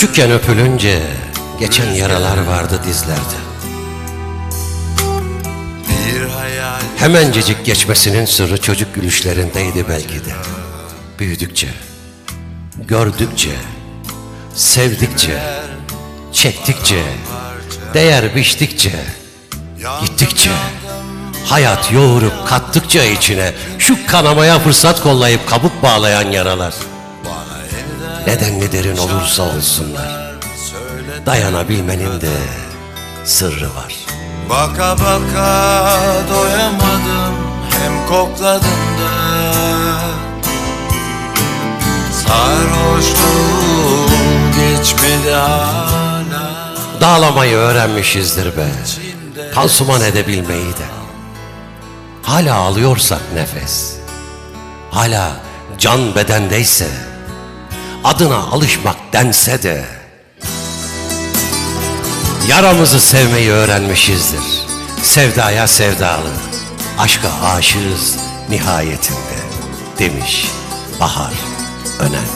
Küçükken öpülünce geçen yaralar vardı dizlerde. Hemencecik geçmesinin sırrı çocuk gülüşlerindeydi belki de. Büyüdükçe, gördükçe, sevdikçe, çektikçe, değer biçtikçe, gittikçe, hayat yoğurup kattıkça içine şu kanamaya fırsat kollayıp kabuk bağlayan yaralar. Nedenli derin olursa olsunlar, dayanabilmenin de sırrı var. Baka baka doyamadım hem kokladım da Sarhoşluğum geçmedi hala Dağlamayı öğrenmişizdir be. Pansuman edebilmeyi de. Hala alıyorsak nefes. Hala can bedendeyse. Adına alışmak dense de. Yaramızı sevmeyi öğrenmişizdir. Sevdaya sevdalı. Aşka aşığız nihayetinde. Demiş Bahar Önen.